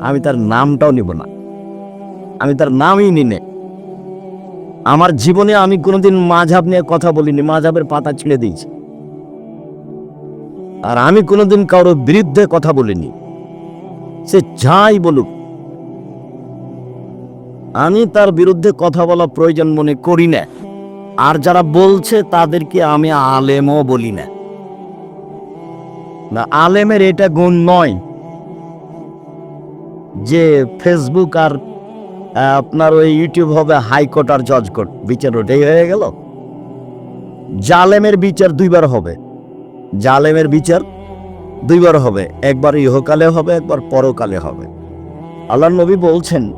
আমি তার নামটাও নিব না। আমি তার নামই নিনে আমার জীবনে আমি কোনোদিন মাঝাব নিয়ে কথা বলিনি, মাঝাবের পাতা ছিঁড়ে দিয়েছি। আর আমি কোনোদিন কারোর বিরুদ্ধে কথা বলিনি। সে যাই বলুক। আমি তার বিরুদ্ধে কথা বলা প্রয়োজন মনে করি না। আর যারা বলছে তাদেরকে আমি আলেমও বলি না। না, আলেমের এটা গুণ নয়। যে ফেসবুক আর আপনার ওই ইউটিউব হবে হাইকোর্ট আর জজ কোর্ট বিচার ওটাই হয়ে গেল। জালেমের বিচার দুইবার হবে। জালেমের বিচার দুইবার হবে। একবার ইহকালে হবে, একবার পরকালে হবে। আল্লাহ নবী বলছেন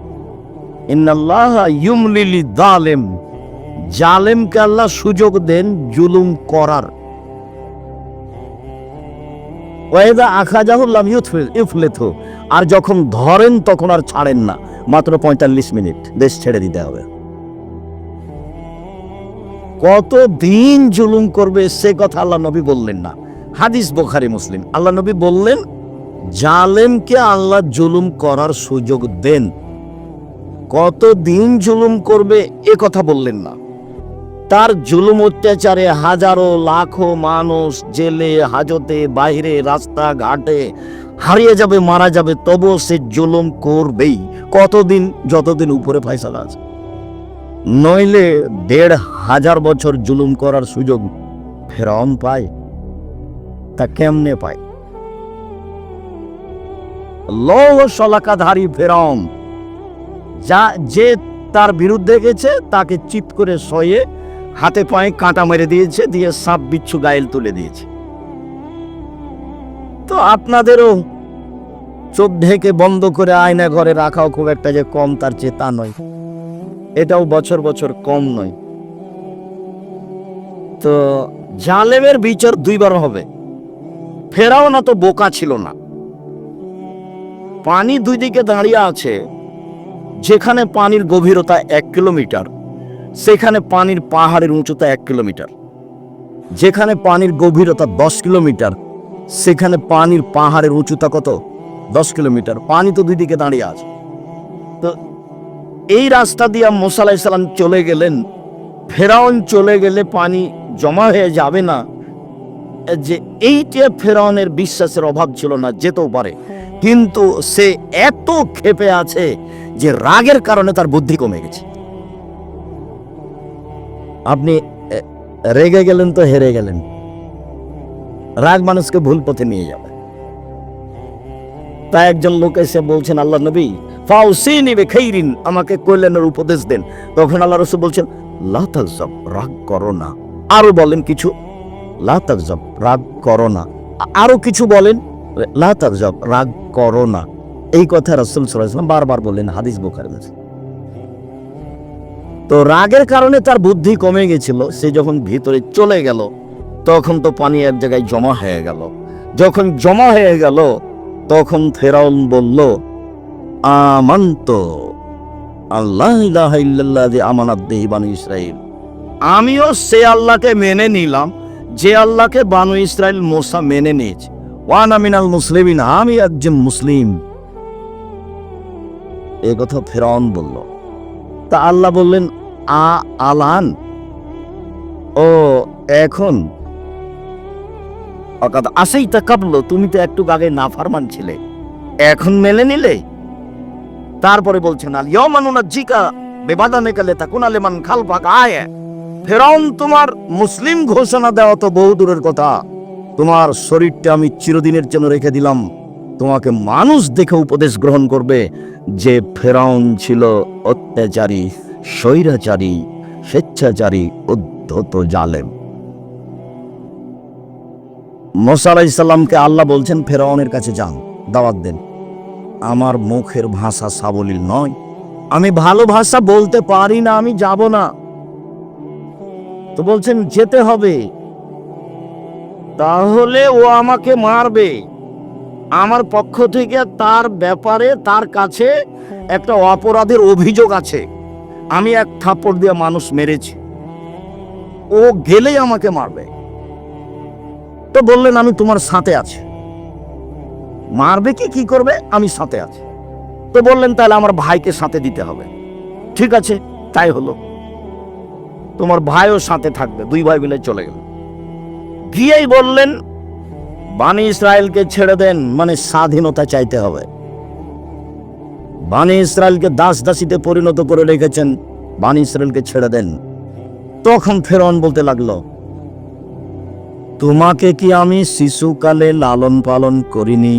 জালেম জালেমকে আল্লাহ সুযোগ দেন জুলুম করার। ওয়েদা আখাজাহুল্লাম ইউফলেথু। আর যখন ধরেন তখন আর ছাড়েন না। মাত্র পঁয়তাল্লিশ মিনিট, দেশ ছেড়ে দিতে হবে। কত দিন জুলুম করবে, সে কথা আল্লাহ নবী বললেন না। হাদিস বোখারি মুসলিম। আল্লাহ নবী বললেন, জালেমকে আল্লাহ জুলুম করার সুযোগ দেন। কত দিন জুলুম করবে, এ কথা বললেন না। তার জুলুম অত্যাচারে হাজারো লাখো মানুষ জেলে, হাজতে বাইরে রাস্তা ঘাটে হারিয়ে যাবে, মারা যাবে, তবুও সে জুলুম করবেই। কতদিন, যতদিন উপরে ফয়সালা আছে। নইলে দেড় হাজার বছর জুলুম করার সুযোগ ফেরাউন পায়। তা কেমনে পায়? লৌহ শলাকাধারী ফেরাউন, যা যে তার বিরুদ্ধে গেছে, তাকে চিত করে সয়ে হাতে পায়ে কাঁটা মেরে দিয়েছে, দিয়ে সাপ বিচ্ছু গায়েল তুলে দিয়েছে। তো আপনাদেরও চোখ ঢেকে বন্ধ করে আয়না ঘরে রাখাও খুব একটা যে কম তার চেয়ে তা নয়। এটাও বছর বছর কম নয়। তো জালেমের বিচার দুইবার হবে। ফেরাও না তো বোকা ছিল না। পানি দুই দিকে দাঁড়িয়ে আছে, যেখানে পানির গভীরতা এক কিলোমিটার। সেখানে পানির পাহাড়ের উঁচুতা এক কিলোমিটার। যেখানে পানির গভীরতা দশ কিলোমিটার সেখানে পানির পাহাড়ের উঁচুতা কত? দশ কিলোমিটার। পানি তো দুই দিকে দাঁড়িয়ে আছে। তো এই রাস্তা দিয়ে মোসা আলাইসাল্লাম চলে গেলেন। ফেরাউন চলে গেলে পানি জমা হয়ে যাবে না। যে এইটা ফেরাউনের বিশ্বাসের অভাব ছিল না যেতেও পারে। কিন্তু সে এত ক্ষেপে আছে যে রাগের কারণে তার বুদ্ধি কমে গেছে। আপনি রেগে গেলেন তো হেরে গেলেন। রাগ মানুষকে ভুল পথে নিয়ে যাবে। তাই একজন লোক এসে বলছেন, আল্লাহ নবী ফাউসি নিবে খেইরিন আমাকে কল্যাণের উপদেশ দেন। তখন আল্লাহ রসুল বলছেন লাতাজব রাগ করো না। আরও বলেন কিছু লাতাজব রাগ করো না। আরও কিছু বলেন লাতাজব রাগ করো না। এই কথা রসুল সাল্লাম বারবার বললেন হাদিস বোখার তো রাগের কারণে তার বুদ্ধি কমে গেছিল, সে যখন ভিতরে চলে গেল, তখন তো পানি এক জায়গায় জমা হয়ে গেল। যখন জমা হয়ে গেল, তখন ফেরাউন বলল, আমান্ত, আল্লাহ আমানাত দেহি বানু ইসরাইল। আমিও সে আল্লাহকে মেনে নিলাম, যে আল্লাহকে বানু ইসরাইল মোসা মেনে নিয়েছে। ওয়ান আমিনাল মুসলিমিন, আমি একজন মুসলিম। এ কথা ফেরাউন বলল। তা আল্লাহ বললেন আ আলান ও, এখন? অর্থাৎ আসেই তা কাবলো, তুমি তো একটু আগে না ফারমান ছিলে। এখন মেলে নিলে? তারপরে বলছেন, আল ইয়মানুনা জিকা বেবাদা নেকালে তা কোনালে মান খাল পাক আয়। ফেরাউন, তোমার মুসলিম ঘোষণা দেওয়া তো বহু দূরের কথা। তোমার শরীরটা আমি চিরদিনের জন্য রেখে দিলাম। তোমাকে মানুষ দেখে উপদেশ গ্রহণ করবে যে ফেরাউন ছিল অত্যাচারী। স্বৈরাচারী, স্বেচ্ছাচারী উদ্ধত জালেম। মোসা আলাইসাল্লামকে আল্লাহ বলছেন, ফেরাউনের কাছে যান, দাওয়াত দেন। আমার মুখের ভাষা সাবলীল নয়। আমি ভালো ভাষা বলতে পারি না, আমি যাব না। তো বলছেন, যেতে হবে। তাহলে ও আমাকে মারবে। আমার পক্ষ থেকে তার ব্যাপারে তার কাছে একটা অপরাধের অভিযোগ আছে। আমি এক থাপ্পড় দিয়ে মানুষ মেরেছি। ও গেলেই আমাকে মারবে। তো বললেন, আমি তোমার সাথে আছি। মারবে কি কি করবে? আমি সাথে আছি। তো বললেন, তাহলে আমার ভাইকে সাথে দিতে হবে। ঠিক আছে, তাই হলো। তোমার ভাইও সাথে থাকবে। দুই ভাই মিলে চলে গেল। গিয়েই বললেন, বানি ইসরায়েলকে ছেড়ে দেন মানে স্বাধীনতা চাইতে হবে। বানি ইসরায়েলকে দাস দাসীতে পরিণত করে রেখেছেন, বানি ইসরায়েলকে ছেড়ে দেন। তখন ফেরন বলতে লাগল, তোমাকে কি আমি শিশুকালে লালন পালন করিনি?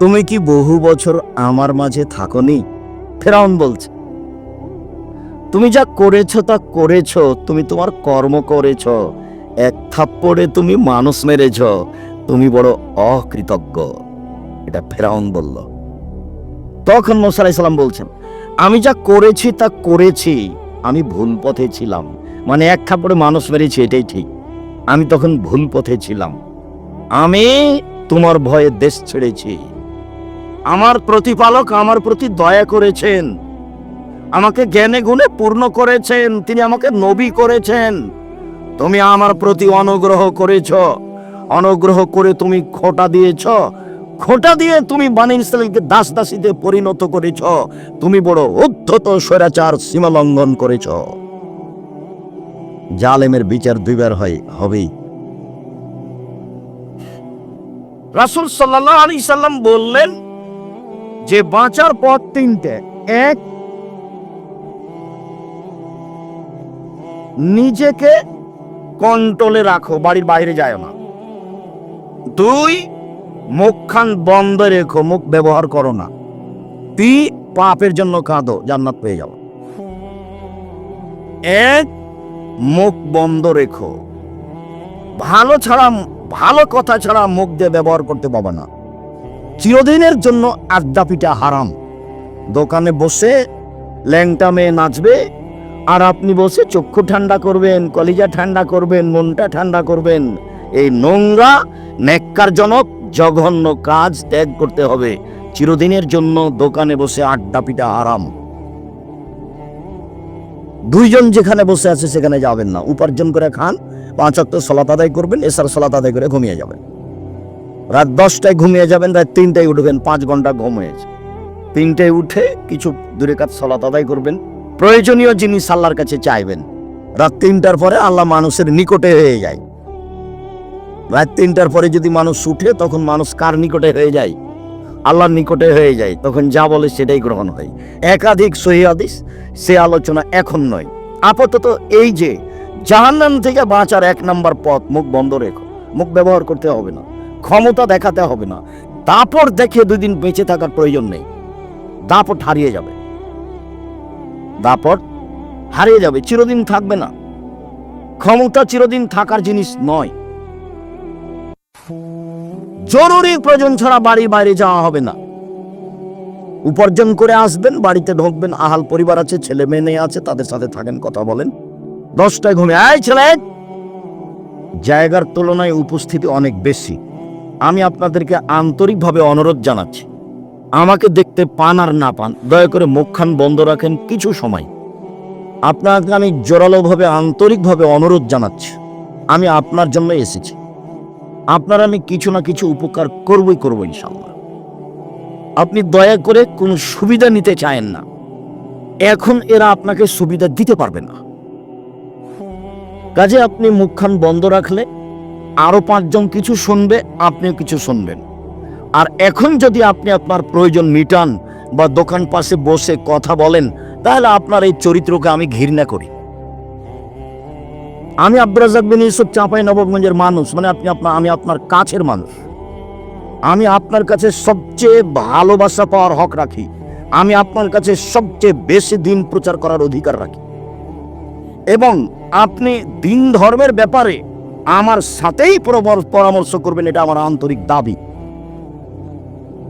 তুমি কি বহু বছর আমার মাঝে থাকনি? ফেরাউন বলছে, তুমি যা করেছ তা করেছ, তুমি তোমার কর্ম করেছ, এক থাপ্পড়ে তুমি মানুষ মেরেছ, তুমি বড় অকৃতজ্ঞ। এটা ফেরাউন বলল। তখন মোসা বলছেন, আমি যা করেছি তা করেছি, আমি ভুল পথে ছিলাম। মানে এক খাপড়ে মানুষ মেরেছি, এটাই ঠিক। আমি তখন ভুল পথে ছিলাম। আমি তোমার ভয়ে দেশ ছেড়েছি। আমার প্রতিপালক আমার প্রতি দয়া করেছেন। আমাকে জ্ঞানে গুণে পূর্ণ করেছেন। তিনি আমাকে নবী করেছেন। তুমি আমার প্রতি অনুগ্রহ করেছ। অনুগ্রহ করে তুমি খোটা দিয়েছ। খোটা দিয়ে তুমি বানি ইসরায়েলকে দাস দাসীতে পরিণত করেছ। তুমি বড় উদ্ধত স্বৈরাচার সীমা লঙ্ঘন করেছ। জালেমের বিচার দুইবার হয়, হবেই। রাসুল আলী সাল্লাম বললেন যে, বাঁচার পথ তিনটে। এক, নিজেকে কন্ট্রোলে রাখো, বাড়ির বাইরে যায় না। দুই মুখখান বন্ধ রেখো, মুখ ব্যবহার করো না। তি পাপের জন্য কাঁদো, জান্নাত পেয়ে যাও। এক, মুখ বন্ধ রেখো। ভালো ছাড়া, ভালো কথা ছাড়া মুখ দিয়ে ব্যবহার করতে পাবে না। চিরদিনের জন্য আড্ডা পিঠা হারাম। দোকানে বসে ল্যাংটা মেয়ে নাচবে, আর আপনি বসে চক্ষু ঠান্ডা করবেন, কলিজা ঠান্ডা করবেন, মনটা ঠান্ডা করবেন। এই নোংরা, নেককারজনক জঘন্য কাজ ত্যাগ করতে হবে। চিরদিনের জন্য দোকানে বসে আড্ডা পিঠা আরাম দুইজন যেখানে বসে আছে সেখানে যাবেন না। উপার্জন করে খান, পাঁচ অক্ট সলাত আদায় করবেন, এসার সলাত আদায় করে ঘুমিয়ে যাবেন। রাত দশটায় ঘুমিয়ে যাবেন, রাত তিনটায় উঠবেন, পাঁচ ঘণ্টা ঘুম হয়েছে তিনটায় উঠে কিছু দূরে কাজ সলাত আদায় করবেন। প্রয়োজনীয় জিনিস আল্লাহর কাছে চাইবেন। রাত তিনটার পরে আল্লাহ মানুষের নিকটে হয়ে যায়। রাত তিনটার পরে যদি মানুষ উঠে, তখন মানুষ কার নিকটে হয়ে যায়? আল্লাহর নিকটে হয়ে যায়। তখন যা বলে সেটাই গ্রহণ হয়। একাধিক সহি হাদিস, সে আলোচনা এখন নয়। আপাতত এই যে, জাহান্নাম থেকে বাঁচার এক নম্বর পথ, মুখ বন্ধ রেখো। মুখ ব্যবহার করতে হবে না। ক্ষমতা দেখাতে হবে না। দাপট দেখে দুই দিন বেঁচে থাকার প্রয়োজন নেই। দাপট হারিয়ে যাবে। দাপট হারিয়ে যাবে। চিরদিন থাকবে না। ক্ষমতা চিরদিন থাকার জিনিস নয়। জরুরি প্রয়োজন ছাড়া বাড়ি বাইরে যাওয়া হবে না। উপার্জন করে আসবেন, বাড়িতে ঢুকবেন, আহাল পরিবার আছে, ছেলে মেয়ে আছে, তাদের সাথে থাকেন, কথা বলেন। দশটায় ঘুমে আয় ছেলে! জায়গার তুলনায় উপস্থিতি অনেক বেশি। আমি আপনাদেরকে আন্তরিকভাবে অনুরোধ জানাচ্ছি। আমাকে দেখতে পান আর না পান, দয়া করে মুখখান বন্ধ রাখেন কিছু সময়। আপনাকে আমি জোরালোভাবে, আন্তরিকভাবে অনুরোধ জানাচ্ছি। আমি আপনার জন্য এসেছি। আপনার আমি কিছু না কিছু উপকার করবই করব ইনশাল্লাহ আপনি দয়া করে কোনো সুবিধা নিতে চায়েন না। এখন এরা আপনাকে সুবিধা দিতে পারবে না। কাজে আপনি মুখখান বন্ধ রাখলে আরও পাঁচজন কিছু শুনবে, আপনিও কিছু শুনবেন। আর এখন যদি আপনি আপনার প্রয়োজন মিটান বা দোকান পাশে বসে কথা বলেন, তাহলে আপনার এই চরিত্রকে আমি ঘৃণা করি। আমি রাজাক বিন ইউসুফ চাঁপাই নবাবগঞ্জের মানুষ মানে আপনি আপনার আমি আপনার কাছের মানুষ। আমি আপনার কাছে সবচেয়ে ভালোবাসা পাওয়ার হক রাখি। আমি আপনার কাছে সবচেয়ে বেশি দিন প্রচার করার অধিকার রাখি। এবং আপনি দিন ধর্মের ব্যাপারে আমার সাথেই পরামর্শ করবেন, এটা আমার আন্তরিক দাবি।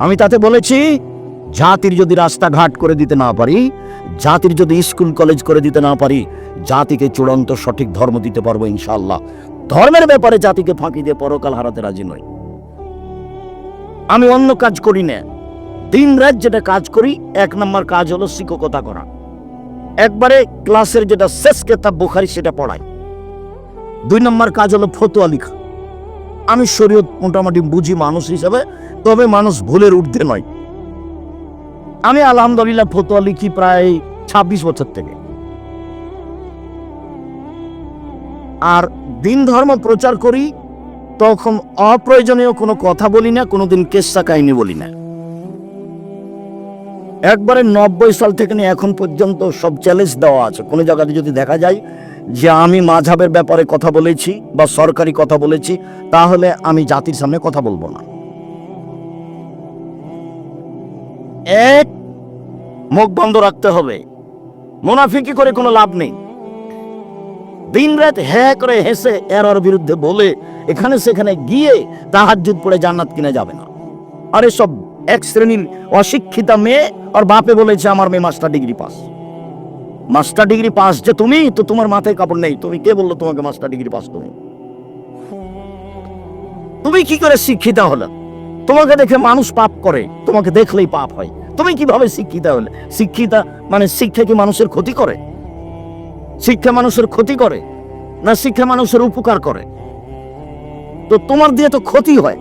আমি তাতে বলেছি জাতির যদি রাস্তাঘাট করে দিতে না পারি, জাতির যদি স্কুল, কলেজ করে দিতে না পারি, জাতিকে চূড়ান্ত সঠিক ধর্ম দিতে পারব ইনশাআল্লাহ। ধর্মের ব্যাপারে জাতিকে ফাঁকি দিয়ে পরকাল হারাতে রাজি নই। আমি অন্য কাজ করি না। দিন রাত যেটা কাজ করি, এক নম্বর কাজ হলো শিক্ষকতা করা। একবারে ক্লাসের যেটা শেষ কেতাব বুখারি সেটা পড়াই। দুই নম্বর কাজ হলো ফতোয়া লিখা। আমি শরীয়ত মোটামুটি বুঝি মানুষ হিসাবে, তবে মানুষ ভুলের ঊর্ধ্বে নয়। আমি আলহামদুলিল্লাহ ফতোয়া লিখি প্রায় ছাব্বিশ বছর থেকে। আর দিন ধর্ম প্রচার করি, তখন অপ্রয়োজনীয় কোনো কথা বলি না, কোনোদিন কেসা কাহিনী বলি না। একবারে নব্বই সাল থেকে নিয়ে এখন পর্যন্ত সব চ্যালেঞ্জ দেওয়া আছে। কোনো জায়গাতে যদি দেখা যায় যে আমি মাঝাবের ব্যাপারে কথা বলেছি বা সরকারি কথা বলেছি, তাহলে আমি জাতির সামনে কথা বলব না। এক, মুখ বন্ধ রাখতে হবে। মুনাফিকি করে কোনো লাভ নেই। দিন রাত হ্যাঁ করে হেসে এর বিরুদ্ধে বলে এখানে সেখানে গিয়ে তাহাজ্জুদ পড়ে জান্নাত কিনে যাবে না। আরে সব এক শ্রেণির অশিক্ষিতা মেয়ে আর বাপে বলেছে, আমার মেয়ে master degree pass master degree pass যে তুমি, তো তোমার মাথায় কাপড় নেই। তুমি কে বলল তোমাকে মাস্টার ডিগ্রি পাস তুমি? তুমি কি করে শিক্ষিতা হলে? তোমাকে দেখে মানুষ পাপ করে, তোমাকে দেখলেই পাপ হয়। তুমি কীভাবে শিক্ষিতা হলে? শিক্ষিতা মানে শিক্ষা কি মানুষের ক্ষতি করে? শিক্ষা মানুষের ক্ষতি করে না শিক্ষা মানুষের উপকার করে? তো তোমার দিয়ে তো ক্ষতি হয়।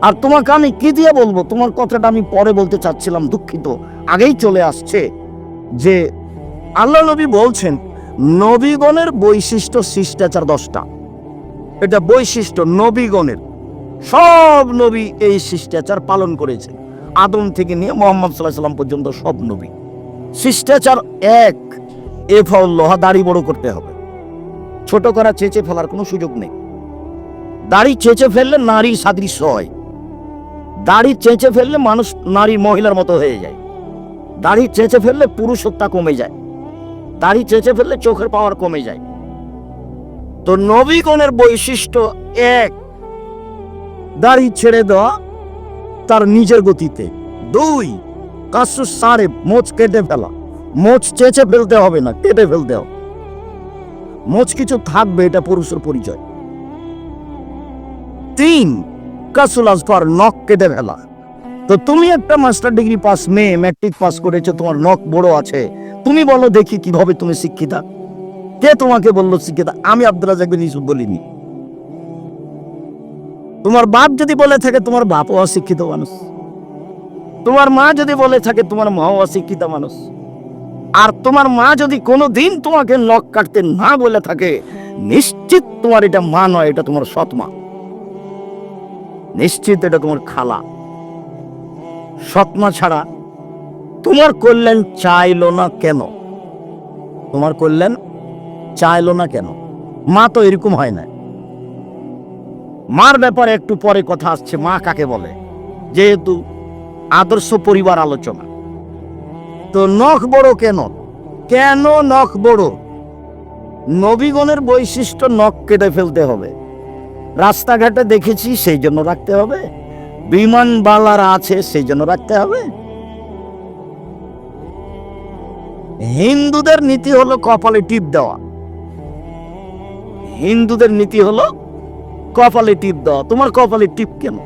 আর তোমাকে আমি কি দিয়ে বলব? তোমার কথাটা আমি পরে বলতে চাচ্ছিলাম, দুঃখিত। আগেই চলে আসছে যে আল্লাহ নবী বলছেন, নবীগণের বৈশিষ্ট্য শিষ্টাচার দশটা। এটা বৈশিষ্ট্য নবীগণের। সব নবী এই শিষ্টাচার পালন করেছে আদম থেকে নিয়ে মোহাম্মদ সাল্লাহ সাল্লাম পর্যন্ত সব নবী। শিষ্টাচার এক, এ ফল দাড়ি বড় করতে হবে। ছোট করা চেঁচে ফেলার কোনো সুযোগ নেই। দাড়ি চেঁচে ফেললে নারী সাদৃশ্য হয়। দাড়ি চেঁচে ফেললে মানুষ, নারী মহিলার মতো হয়ে যায়। দাড়ি চেঁচে ফেললে পুরুষত্বা কমে যায়। দাড়ি চেঁচে ফেললে চোখের পাওয়ার কমে যায়। তো নবীগণের বৈশিষ্ট্য এক, দাড়ি ছেড়ে দেওয়া। তার নিজের গতিতে। দুই কাসু সারে মোচ কেটে ফেলা। মোচ চেঁচে ফেলতে হবে না, কেটে ফেলতে হবে। মোচ কিছু থাকবে, এটা পুরুষের পরিচয়। তিন কাসুল আজফার নখ কেটে ফেলা। তো তুমি একটা মাস্টার ডিগ্রি পাস মেয়ে, ম্যাট্রিক পাস করেছ, তোমার নখ বড় আছে। তুমি বলো দেখি কীভাবে তুমি শিক্ষিতা। কে তোমাকে বলল শিক্ষিতা? আমি আব্দুল রাজাক বিন ইউসুফ বলিনি। তোমার বাপ যদি বলে থাকে, তোমার বাপও অশিক্ষিত মানুষ। তোমার মা যদি বলে থাকে, তোমার মাও অশিক্ষিত মানুষ। আর তোমার মা যদি কোনো দিন তোমাকে নখ কাটতে না বলে থাকে, নিশ্চিত তোমার এটা মা নয়, এটা তোমার সৎ মা। নিশ্চিত এটা তোমার খালা। সৎমা ছাড়া তোমার কল্যাণ চাইলো না কেন? তোমার কল্যাণ চাইলো না কেন? মা তো এরকম হয় না মার ব্যাপারে একটু পরে কথা আসছে, মা কাকে বলে? যেহেতু আদর্শ পরিবার আলোচনা। তো নখ বড় কেন? কেন নখ বড়? নবীগণের বৈশিষ্ট্য নখ কেটে ফেলতে হবে। রাস্তাঘাটে দেখেছি, সেই জন্য রাখতে হবে। বিমান বালার আছে, সেই জন্য রাখতে হবে। হিন্দুদের নীতি হলো কপালে টিপ দেওয়া। হিন্দুদের নীতি হলো কপালে টিপ দেওয়া তোমার কপালে টিপ কেন?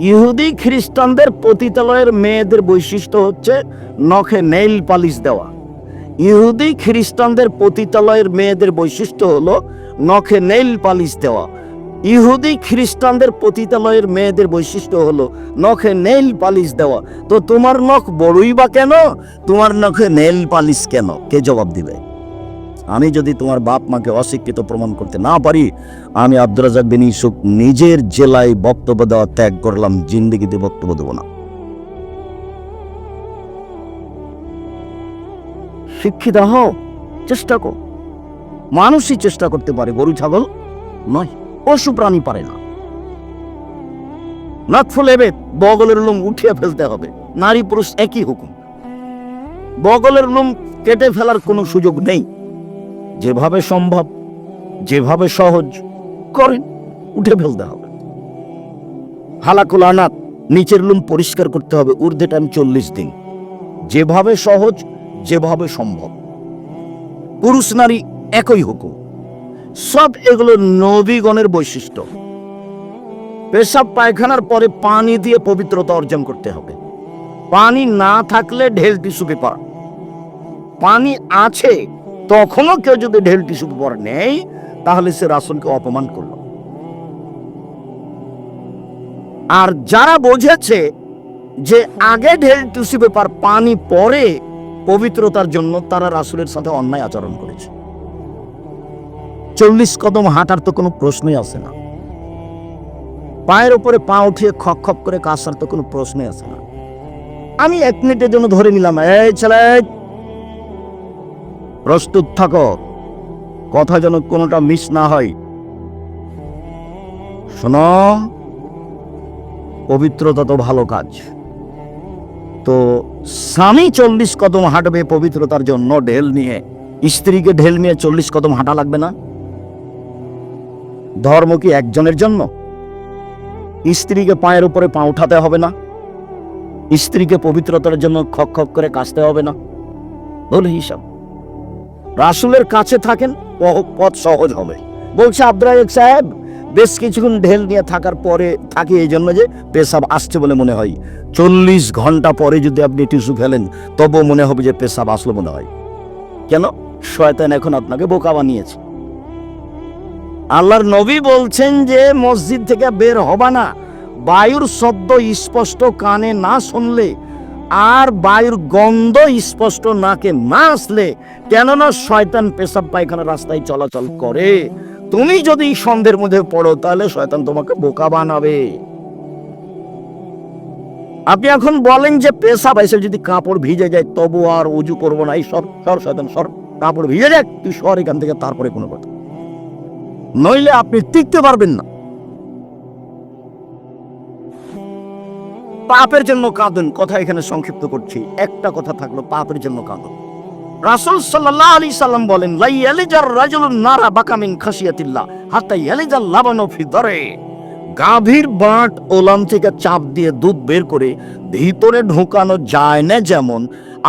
ইহুদি খ্রিস্টানদের পতিতালয়ের মেয়েদের বৈশিষ্ট্য হচ্ছে নখে নেইল পালিশ দেওয়া। ইহুদি খ্রিস্টানদের পতিতালয়ের মেয়েদের বৈশিষ্ট্য হলো নখে নেইল পালিশ দেওয়া। ইহুদি খ্রিস্টানদের পতিতালয়ের মেয়েদের বৈশিষ্ট্য হলো নখে নেইল পালিশ দেওয়া। তো তোমার নখ বড়ই বা কেন? তোমার নখে নেইল পালিশ কেন? কে জবাব দিবে? আমি যদি তোমার বাপ মাকে অশিক্ষিত প্রমাণ করতে না পারি, আমি আব্দুল রাজাক বিন ইউসুফ নিজের জেলায় বক্তব্য দেওয়া ত্যাগ করলাম, জিন্দিগিতে বক্তব্য দেবো না। শিক্ষিত হও, চেষ্টা কর। মানুষই চেষ্টা করতে পারে, গরু, ছাগল নয়, পশু, প্রাণী পারে না। নাক ফুলেবে বগলের লোম উঠিয়ে ফেলতে হবে নারী পুরুষ একই হুকুম। বগলের লোম কেটে ফেলার কোনো সুযোগ নেই। যেভাবে সম্ভব, যেভাবে সহজ, করেন, উঠে ফেলতে হবে। হালাকুল আনাত, নিচের লুম পরিষ্কার করতে হবে ঊর্ধ্বে টাইম চল্লিশ দিন। যেভাবে সহজ, যেভাবে সম্ভব। পুরুষ নারী একই হুকুম। সব এগুলো নবীগণের বৈশিষ্ট্য। পেশাব পায়খানার পরে পানি দিয়ে পবিত্রতা অর্জন করতে হবে। পানি না থাকলে ঢেল টিস্যু পেপার। পানি আছে তখনও কেউ যদি ঢেল টিস্যু পেপার নেই তাহলে সে রাসুলকে অপমান করল। আর যারা বোঝেছে যে আগে ঢেল টিস্যু পেপার পানি পরে পবিত্রতার জন্য তারা রাসুলের সাথে অন্যায় আচরণ করেছে। চল্লিশ কদম হাঁটার তো কোনো প্রশ্নই আসে না। পায়ের উপরে পা উঠিয়ে খপ খক করে কাসার তো কোনো প্রশ্নই আসে না। আমি এক মিনিটের জন্য ধরে নিলাম, এই ছেলে প্রস্তুত থাকো। কথা যেন কোনোটা মিস না হয়। শোনো, পবিত্রতা তো ভালো কাজ। তো স্বামী চল্লিশ কদম হাঁটবে পবিত্রতার জন্য ঢেল নিয়ে। স্ত্রীকে ঢেল নিয়ে চল্লিশ কদম হাঁটা লাগবে না। ধর্ম কি একজনের জন্য? স্ত্রীকে পায়ের উপরে পা উঠাতে হবে না। স্ত্রীকে পবিত্রতার জন্য খক খক করে কাশতে হবে না। বলে হিসাব। রাসুলের কাছে থাকেন পথ সহজ হবে। বলছে আব্দুল সাহেব, বেশ কিছুক্ষণ ঢেল নিয়ে থাকার পরে থাকি এই জন্য যে পেশাব আসছে বলে মনে হয়। চল্লিশ ঘণ্টা পরে যদি আপনি টিস্যু ফেলেন তবুও মনে হবে যে পেশাব আসলো মনে হয়। কেন? শয়তান এখন আপনাকে বোকা বানিয়েছে। আল্লাহর নবী বলছেন যে, মসজিদ থেকে বের হবা না। বায়ুর শব্দ স্পষ্ট কানে না শুনলে আর বায়ুর গন্ধ স্পষ্ট নাকে না আসলে কেননা শয়তান পেশাব পায়খানা রাস্তায় চলাচল করে। তুমি যদি সন্ধ্যের মধ্যে পড়ো, তাহলে শয়তান তোমাকে বোকা বানাবে। আপনি এখন বলেন যে পেশাব এসে যদি কাপড় ভিজে যায়, তবু আর উজু করব না। এই সর সর শয়তান, সর। কাপড় ভিজে যাক, তুই সর এখান থেকে, তারপরে কোনো কথা। নইলে আপনি টিকতে পারবেন না। পাপের জন্য কাঁদুন। কথা এখানে সংক্ষিপ্ত করছি। একটা কথা থাকল, পাপের জন্য কাঁদুন। রাসূল সাল্লাল্লাহু আলাইহি সাল্লাম বলেন, লাই ইয়ালিজার রাজুলুন নারা বাকামিন খাসিয়াতিল্লাহ হাত্তা ইয়ালিজাল লাবানু ফি দরে। গাভীর বাঁট ওলান থেকে চাপ দিয়ে দুধ বের করে ভিতরে ঢোকানো যায় না যেমন,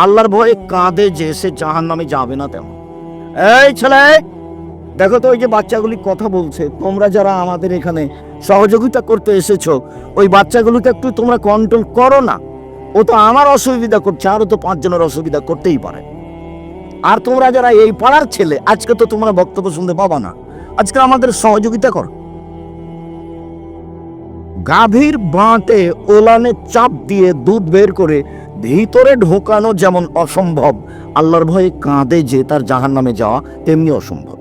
আল্লাহর ভয়ে কাঁদে যে সে জাহান্নামে যাবে না তেমন। এই ছেলে, দেখো তো ওই যে বাচ্চাগুলি কথা বলছে, তোমরা যারা আমাদের এখানে সহযোগিতা করতে এসেছ ওই বাচ্চাগুলোকে একটু তোমরা কন্ট্রোল করো না। ও তো আমার অসুবিধা করছে আরও তো পাঁচজনের অসুবিধা করতেই পারে। আর তোমরা যারা এই পাড়ার ছেলে, আজকে তো তোমরা বক্তব্য শুনতে পাবা না। আজকে আমাদের সহযোগিতা কর। গাভীর বাঁটে ওলানে চাপ দিয়ে দুধ বের করে ভিতরে ঢোকানো যেমন অসম্ভব, আল্লাহর ভয়ে কাঁদে যে তার জাহান নামে যাওয়া তেমনি অসম্ভব।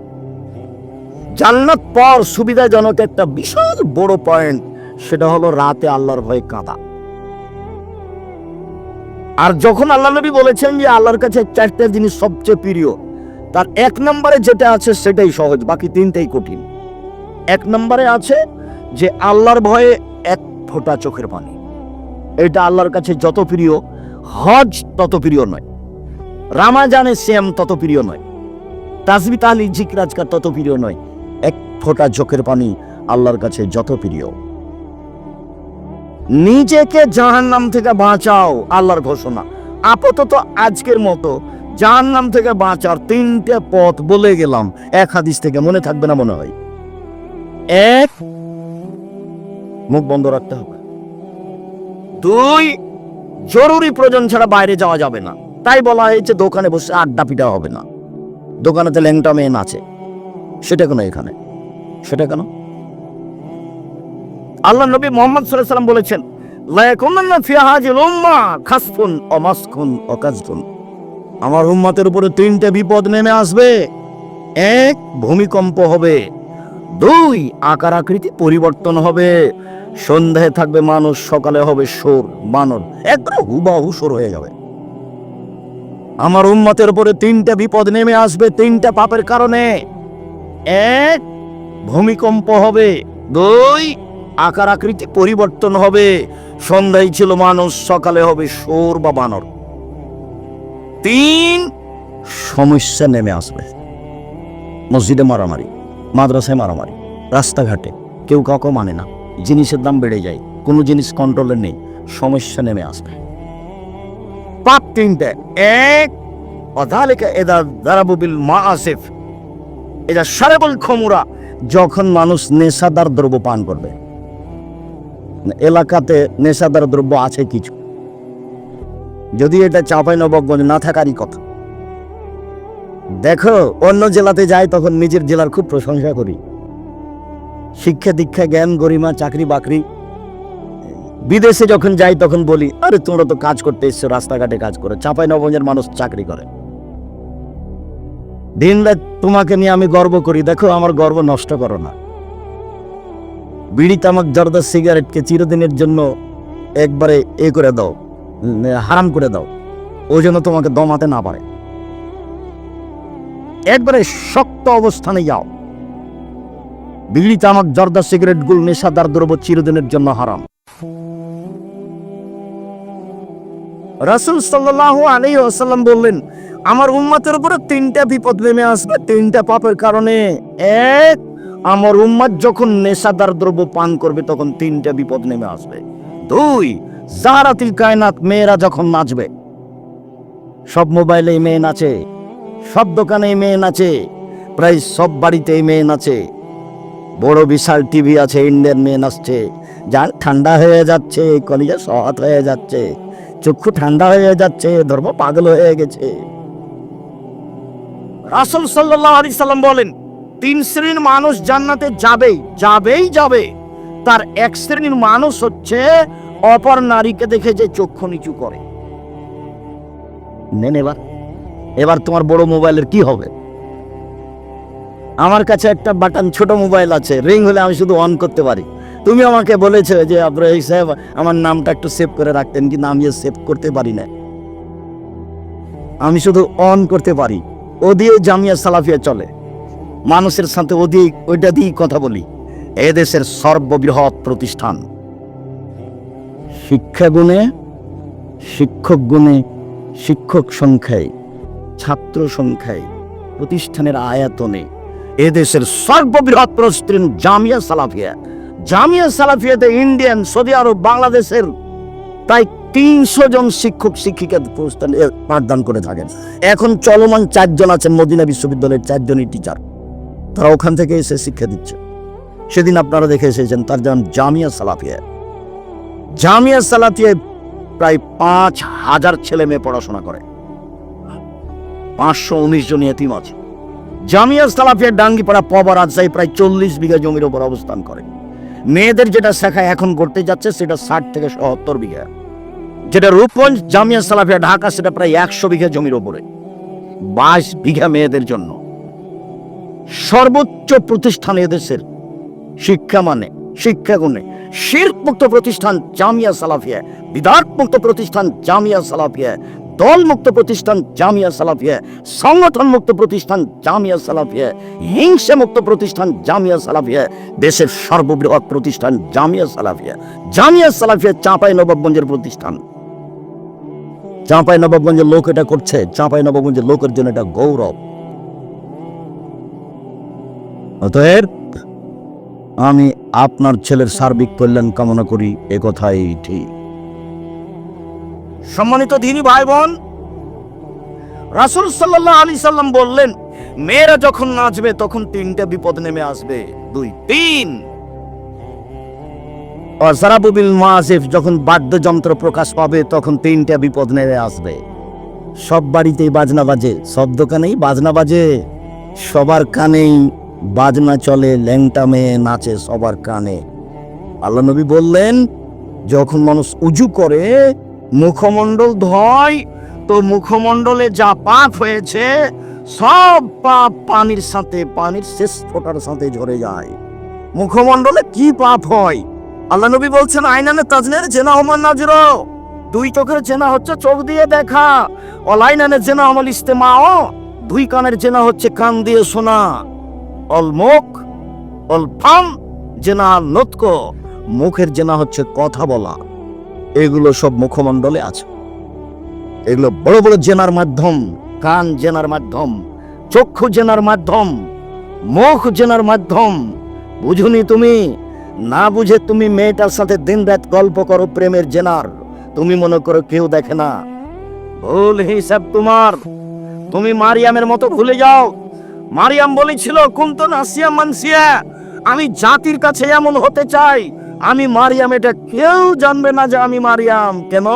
জান্নাত পর সুবিধাজনক একটা বিশাল বড় পয়েন্ট সেটা হলো রাতে আল্লাহর ভয়ে কাঁদা। আর যখন আল্লাহ নবী বলেছেন যে আল্লাহর কাছে চারটা জিনিস সবচেয়ে প্রিয়, তার এক নম্বরে যেটা আছে সেটাই সহজ, বাকি তিনটাই কঠিন। এক নম্বরে আছে যে আল্লাহর ভয়ে এক ফোঁটা চোখের পানি। এটা আল্লাহর কাছে যত প্রিয়, হজ তত প্রিয় নয় রামাজানে শ্যাম তত প্রিয় নয় তাজবি তাহলি জিকরাজকার তত প্রিয় নয়, এক ফোঁটা চোখের পানি আল্লাহর কাছে যত প্রিয়। নিজেকে জাহান্নাম থেকে বাঁচাও, আল্লাহর ঘোষণা। আপাতত আজকের মতো জাহান্নাম থেকে বাঁচার তিনটে পথ বলে গেলাম। এক হাদিস থেকে মনে থাকবে না মনে হয়। এক, মুখ বন্ধ রাখতে হবে। দুই, জরুরি প্রয়োজন ছাড়া বাইরে যাওয়া যাবে না। তাই বলা হয়েছে, দোকানে বসে আড্ডা পিটা হবে না। দোকানেতে ল্যাংটা মেয়ে আছে সেটা কেন এখানে? সেটা কেন? আল্লাহ নবী মোহাম্মদ সাল্লাম বলেছেন আমার উম্মতের উপরে তিনটে বিপদ নেমে আসবে। এক, ভূমিকম্প হবে। দুই, আকার আকৃতি পরিবর্তন হবে। সন্ধ্যায় থাকবে মানুষ, সকালে হবে সোর বানর। একদম হুবাহু সোর হয়ে যাবে। আমার উম্মতের উপরে তিনটা বিপদ নেমে আসবে তিনটা পাপের কারণে। এক, ভূমিকম্প হবে। দুই আকার আকৃতি পরিবর্তন হবে। সন্ধ্যায় ছিল মানুষ, সকালে হবে সোর বা বানর। তিন, সমস্যা নেমে আসবে। মসজিদে মারামারি, মাদ্রাসায় মারামারি, রাস্তাঘাটে। কেউ কাউকে মানে না। জিনিসের দাম বেড়ে যায়। কোনো জিনিস কন্ট্রোলে নেই। সমস্যা নেমে আসবে। পাপ তিনটে। এক, অধালিকা এদা দারাবুবিল মা আসিফ এটা সারেবল খমুরা। যখন মানুষ নেশাদার দ্রব্য পান করবে এলাকাতে নেশাদার দ্রব্য আছে কিছু। যদি এটা চাপাই নবগঞ্জ না থাকারই কথা। দেখো, অন্য জেলাতে যাই তখন নিজের জেলার খুব প্রশংসা করি। শিক্ষা দীক্ষা, জ্ঞান, গরিমা, চাকরি বাকরি। বিদেশে যখন যাই তখন বলি, আরে, তোমরা তো কাজ করতে এসছো, রাস্তাঘাটে কাজ করে চাপাই নবগঞ্জের মানুষ চাকরি করে। দিন রাত তোমাকে নিয়ে আমি গর্ব করি। দেখো, আমার গর্ব নষ্ট করো না। বিড়ি তামাক জর্দা সিগারেটকে চিরদিনের জন্য একবারে এ করে দাও হারাম করে দাও। ও যেন তোমাকে দমাতে না পারে। একবারে শক্ত অবস্থানে যাও। বিড়ি তামাক জর্দা সিগারেট গুল নেশাদার দ্রব্য চিরদিনের জন্য হারাম। রাসুল সাল্লাহ আলী আসাল্লাম বললেন, আমার উম্মাতের উপরে তিনটা বিপদ নেমে আসবে। তিনটা পাপের কারণে এক আমার উম্মাদ যখন নেশাদার দ্রব্য পান করবে, তখন তিনটা বিপদ নেমে আসবে। দুই জারাতিল কায়নাত মেয়েরা যখন নাচবে, সব মোবাইলে মেয়ে নাচে, সব দোকানে মেয়ে নাচে, প্রায় সব বাড়িতে মেয়ে নাচে। বড় বিশাল টিভি আছে, ইন্ডিয়ান মেয়ে নাচছে। যার ঠান্ডা হয়ে যাচ্ছে, কলিজা সহাত হয়ে যাচ্ছে, চক্ষু ঠান্ডা হয়ে যাচ্ছে, ধর্ম পাগল হয়ে গেছে। রাসুল সাল্লাহ আলি সাল্লাম বলেন তিন শ্রেণির মানুষ জান্নাতে যাবেই যাবেই যাবে। তার এক শ্রেণির মানুষ হচ্ছে অপর নারীকে দেখে যে চক্ষু নিচু করে। নেন এবার। এবার তোমার বড় মোবাইলের কি হবে? আমার কাছে একটা বাটন, ছোট মোবাইল আছে। রিং হলে আমি শুধু অন করতে পারি। তুমি আমাকে বলেছ যে আব্রাহিম সাহেব, আমার নামটা একটু সেভ করে রাখতেন, কিন্তু আমি সেভ করতে পারি না। আমি শুধু অন করতে পারি। ও দিয়ে জামিয়া সালাফিয়া চলে। মানুষের সাথে অধিক ওইটা দিয়েই কথা বলি। এদেশের সর্ববৃহৎ প্রতিষ্ঠান। শিক্ষা গুণে শিক্ষক গুণে শিক্ষক সংখ্যায়, ছাত্র সংখ্যায়, প্রতিষ্ঠানের আয়াতনে এদেশের সর্ববৃহৎ প্রতিষ্ঠান জামিয়া সালাফিয়া। জামিয়া সালাফিয়াতে ইন্ডিয়ান, সৌদি আরব, বাংলাদেশের প্রায় তিনশো জন শিক্ষক শিক্ষিকা প্রতিষ্ঠান পাঠদান করে থাকেন। এখন চলমান চারজন আছেন মদিনা বিশ্ববিদ্যালয়ের চারজনই টিচার তারা ওখান থেকে এসে শিক্ষা দিচ্ছে। সেদিন আপনারা দেখে এসেছেন তার নাম জামিয়া সালাফিয়া। জামিয়া সালাফিয়ায় প্রায় পাঁচ হাজার ছেলে মেয়ে পড়াশোনা করে। পাঁচশো উনিশ জন এতিম আছে। জামিয়া সালাফিয়া ডাঙ্গিপাড়া পবা রাজশাহী প্রায় চল্লিশ বিঘা জমির ওপর অবস্থান করে। মেয়েদের যেটা শাখা এখন করতে যাচ্ছে সেটা ষাট থেকে সত্তর বিঘা। যেটা রূপগঞ্জ জামিয়া সালাফিয়া ঢাকা সেটা প্রায় একশো বিঘা জমির ওপরে। বাইশ বিঘা মেয়েদের জন্য। সর্বোচ্চ প্রতিষ্ঠান এদেশের শিক্ষা মানে শিক্ষা গুণে। শির্ক মুক্ত প্রতিষ্ঠান জামিয়া সালাফিয়া বিদাত মুক্ত প্রতিষ্ঠান জামিয়া সালাফিয়া দল মুক্ত প্রতিষ্ঠান জামিয়া সালাফিয়া সংগঠন মুক্ত প্রতিষ্ঠান জামিয়া সালাফিয়া হিংসা মুক্ত প্রতিষ্ঠান জামিয়া সালাফিয়া, দেশের সর্ববৃহৎ প্রতিষ্ঠান জামিয়া সালাফিয়া। জামিয়া সালাফিয়া চাঁপাই নবাবগঞ্জের প্রতিষ্ঠান। চাঁপাই নবাবগঞ্জের লোক এটা করছে, চাঁপাই নবাবগঞ্জের লোকের জন্য এটা গৌরব। অতএব আমি আপনার ছেলের সার্বিক কল্যাণ কামনা করি, এ কথাই ঠিক। সম্মানিত দিনী ভাই বোন রাসুল সাল্লাহ আলী সাল্লাম বললেন, মেয়েরা যখন নাচবে, তখন তিনটা বিপদ নেমে আসবে। দুই, তিন। সারাবুবিল মাসিফ যখন বাদ্যযন্ত্র প্রকাশ পাবে, তখন তিনটা বিপদ নেমে আসবে। সব বাড়িতেই বাজনা বাজে, সব দোকানেই বাজনা বাজে, সবার কানেই বাজনা চলে, ল্যাংটা মেয়ে নাচে সবার কানে। আল্লাহ নবী বললেন, যখন মানুষ উজু করে, মুখমণ্ডল ধয়, তো মুখমণ্ডলে যা পাপ হয়েছে, সব পাপ পানির সাথে, পানির শেষ ফোটার সাথে ঝরে যায়। মুখমণ্ডলে কি পাপ হয়? আল্লাহ নবী বলছেন, আইনানে তাজনের জেনা হমান নাজর। দুই চোখের জেনা হচ্ছে চোখ দিয়ে দেখা। অলাইনানে জেনা আমল ইস্তেমাও। দুই কানের জেনা হচ্ছে কান দিয়ে শোনা। অল মুখ, অল ফাম জেনা মুখের জেনা হচ্ছে কথা বলা। এগুলো সব মুখমণ্ডলে আছে। এগুলো বড় বড় জেনার মাধ্যম, কান জেনার মাধ্যম, চক্ষু জেনার মাধ্যম, মুখ জেনার মাধ্যম। বুঝুনি তুমি? না বুঝে তুমি মেয়েটার সাথে দিন রাত গল্প করো প্রেমের জেনার। তুমি মনে করো কেউ দেখে না। ভুল হিসাব তোমার। তুমি মারিয়ামের মতো ভুলে যাও। মারিয়াম বলেছিল কুন্ত নাসিয়া মানসিয়া, আমি জাতির কাছে এমন হতে চাই। আমি মারিয়াম, এটা কেউ জানবে না যে আমি মারিয়াম। কেন?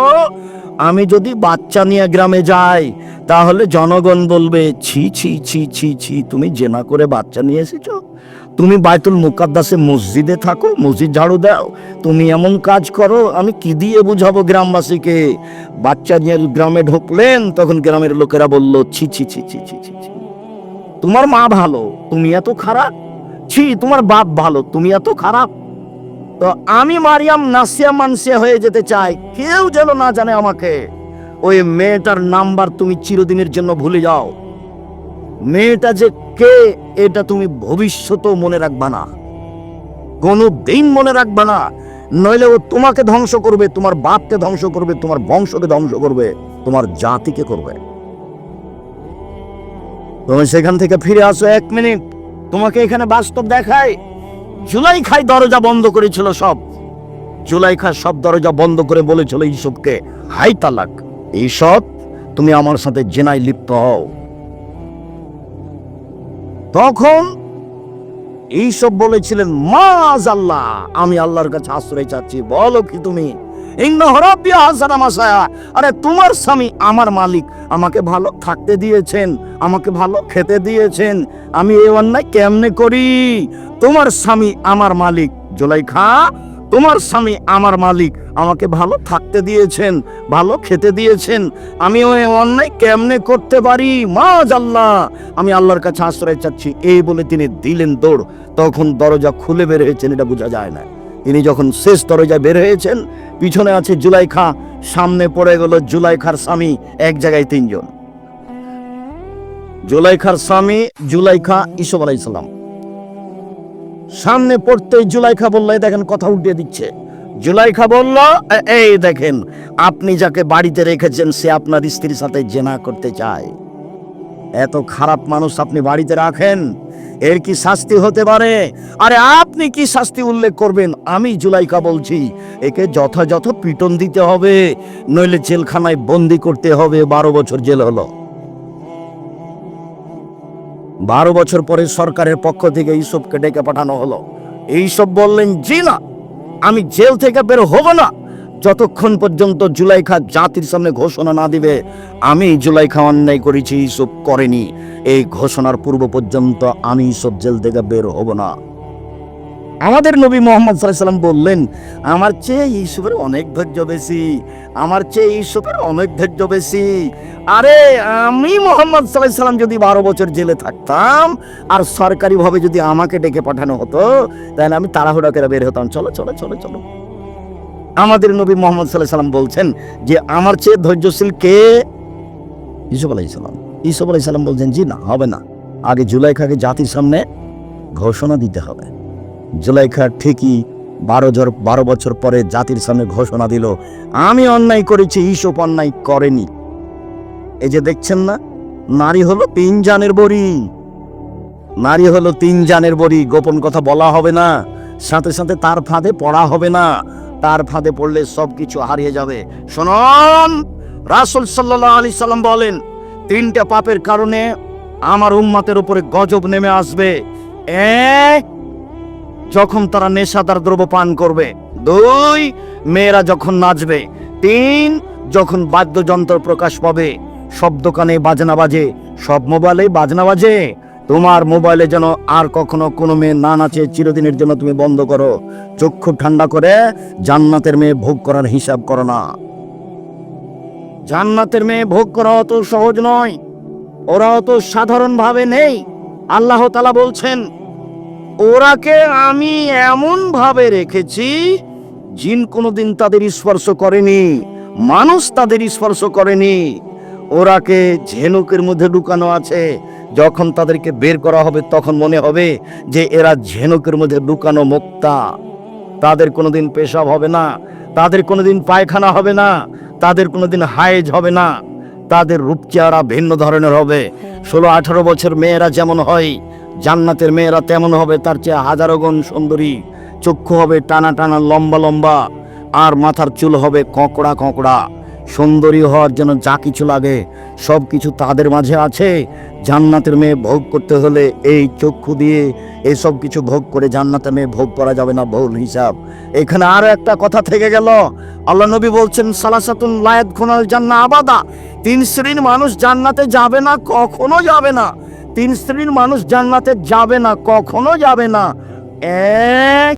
আমি যদি বাচ্চা নিয়ে গ্রামে যাই, তাহলে জনগণ বলবে, ছি ছি ছি ছি ছি, তুমি জেনা করে বাচ্চা নিয়ে এসেছ? তুমি বাইতুল মুকাদ্দাসে মসজিদে থাকো, মসজিদ ঝাড়ু দাও। তুমি এমন কাজ করো, আমি কি দিয়ে বুঝাবো গ্রামবাসীকে? বাচ্চা নিয়ে গ্রামে ঢুকলেন, তখন গ্রামের লোকেরা বলল ছি ছি ছি ছি ছি ছি ছি। তোমার মা ভালো, তুমি এত খারাপ? ছি, তোমার বাপ ভালো, তুমি এত খারাপ? তো আমি মারিয়াম নাসিয়া মানসিয়া হয়ে যেতে চাই, কেউ যেন না জানে আমাকে। ওই মেয়েটার নাম্বার তুমি চিরদিনের জন্য ভুলে যাও। মেয়েটা যে কে, এটা তুমি ভবিষ্যতেও মনে রাখবা না। কোনো দিন মনে রাখবা না, নইলে ও তোমাকে ধ্বংস করবে, তোমার বাপকে ধ্বংস করবে, তোমার বংশকে ধ্বংস করবে, তোমার জাতিকে করবে। তুমি সেখান থেকে ফিরে আসো এক মিনিট। তোমাকে এখানে বাস্তব দেখায় জুলাই খাই দরজা বন্ধ করেছিল সব। জুলাই খা সব দরজা বন্ধ করে বলেছিল ইসবকে হাই তালাক এইসব তুমি আমার সাথে জেনায় লিপ্ত হও। তখন এইসব বলেছিলেন মাজ আল্লাহ, আমি আল্লাহর কাছে আশ্রয় চাচ্ছি। বলো কি তুমি? আরে তোমার স্বামী আমার মালিক, আমাকে ভালো থাকতে দিয়েছেন, আমাকে ভালো খেতে দিয়েছেন, আমি এই অন্যায় কেমনে করি? তোমার স্বামী আমার মালিক, জোলাইখা, তোমার স্বামী আমার মালিক, আমাকে ভালো থাকতে দিয়েছেন, ভালো খেতে দিয়েছেন, আমি ওই অন্যায় কেমনে করতে পারি? মা আল্লাহ আমি আল্লাহর কাছে আশ্রয় চাচ্ছি, এই বলে তিনি দিলেন দৌড়, তখন দরজা খুলে বের হয়েছেন, এটা বোঝা যায় না। তিনি যখন শেষ দরজায় বের হয়েছেন, পিছনে আছে জুলাইখা সামনে পড়ে গেল জুলাইখার স্বামী, এক জায়গায় তিনজন। জুলাইখার স্বামী জুলাইখা ইসব আলাইসালাম সামনে পড়তেই জুলাইখা বলল, "এই দেখেন কথা উঠিয়ে দিচ্ছে। জুলাইখা বলল এই দেখেন, আপনি যাকে বাড়িতে রেখেছেন, সে আপনার স্ত্রীর সাথে জেনা করতে চায়। এত খারাপ মানুষ আপনি বাড়িতে রাখেন, এর কি শাস্তি হতে পারে? আরে আপনি কি শাস্তি উল্লেখ করবেন? আমি জুলাইকা বলছি, একে যথাযথ পিটন দিতে হবে, নইলে জেলখানায় বন্দি করতে হবে, বারো বছর জেল হলো। বারো বছর পরে সরকারের পক্ষ থেকে এইসবকে ডেকে পাঠানো হলো। এইসব বললেন, জি না, আমি জেল থেকে বের হব না। যতক্ষণ পর্যন্ত জুলাইখা জাতির সামনে ঘোষণা না দিবে, আমি জুলাইখা অন্যায় করেছি এইসব করেনি। এই ঘোষণার পূর্ব পর্যন্ত আমি এইসব জেল থেকে বের হব না। আমাদের নবী মোহাম্মদ সাল্লাম বললেন, আমার চেয়ে ইসুফের অনেক ধৈর্য বেশি, আমার চেয়ে ইসুফের অনেক ধৈর্য বেশি। আরে, আমি মোহাম্মদ সাল্লাম যদি বারো বছর জেলে থাকতাম, আর সরকারিভাবে যদি আমাকে ডেকে পাঠানো হতো, তাহলে আমি তাড়াহুড়া করে বের হতাম। চলো চলো চলো চলো। আমাদের নবী মোহাম্মদ সাল্লাহ সাল্লাম বলছেন যে, আমার চেয়ে ধৈর্যশীল কে? ইসুফ আলাইসাল্লাম ইসুফ আলাইসাল্লাম বলছেন, জি না, হবে না। আগে জুলাইখাকে জাতির সামনে ঘোষণা দিতে হবে। জুলাইখা ঠিকই বারো জর বারো বছর পরে জাতির সামনে ঘোষণা দিল, আমি অন্যায় করেছি ইসব অন্যায় করেনি। এই যে দেখছেন না, নারী হলো তিন জানের বড়ি। নারী হলো তিন জানের বড়ি, গোপন কথা বলা হবে না। সাথে সাথে তার ফাঁদে পড়া হবে না। তার ফাঁদে পড়লে সব কিছু হারিয়ে যাবে। শোনন, রাসুল সাল্লাহ আলি সাল্লাম বলেন, তিনটা পাপের কারণে আমার উম্মাতের উপরে গজব নেমে আসবে। এক, যখন তারা নেশাদার দ্রব্য পান করবে। দুই, মেয়েরা যখন নাচবে। তিন, যখন বাদ্যযন্ত্র প্রকাশ পাবে। সব দোকানে বাজনা বাজে, সব মোবাইলে বাজনা বাজে। তোমার মোবাইলে যেন আর কখনো কোনো মেয়ে না নাচে, চিরদিনের জন্য তুমি বন্ধ করো। চক্ষু ঠান্ডা করে জান্নাতের মেয়ে ভোগ করার হিসাব করো না। জান্নাতের মেয়ে ভোগ করা অত সহজ নয়। ওরা অত সাধারণভাবে নেই। আল্লাহ তালা বলছেন, ওরাকে আমি এমন ভাবে রেখেছি, জিন কোনোদিন তাদের স্পর্শ করেনি, মানুষ তাদের স্পর্শ করেনি। ওরাকে ঝেনুকের মধ্যে ঢুকানো আছে যখন তাদেরকে বের করা হবে, তখন মনে হবে যে এরা ঝেনুকের মধ্যে ঢুকানো মুক্তা। তাদের কোনোদিন পেশাব হবে না, তাদের কোনোদিন পায়খানা হবে না, তাদের কোনোদিন হায়েজ হবে না, তাদের রূপচেহারা ভিন্ন ধরনের হবে। ষোলো, আঠারো বছর মেয়েরা যেমন হয়, জান্নাতের মেয়েরা তেমন হবে, তার চেয়ে হাজারো গুণ সুন্দরী। চক্ষু হবে টানা টানা লম্বা লম্বা, আর মাথার চুল হবে কঁকড়া কঁকড়া। সুন্দরী হওয়ার জন্য যা কিছু লাগে সব কিছু তাদের মাঝে আছে জান্নাতের মেয়ে ভোগ করতে হলে এই চক্ষু দিয়ে এই সব কিছু ভোগ করে জান্নাতের মেয়ে ভোগ করা যাবে না বহুল হিসাব। এখানে আরও একটা কথা থেকে গেল। আল্লাহ নবী বলছেন, সালাসাতুন লায়াত খুনাল জান্না আবাদা। তিন শ্রেণির মানুষ জান্নাতে যাবে না, কখনো যাবে না। তিন শ্রেণির মানুষ জান্নাতে যাবে না, কখনো যাবে না। এক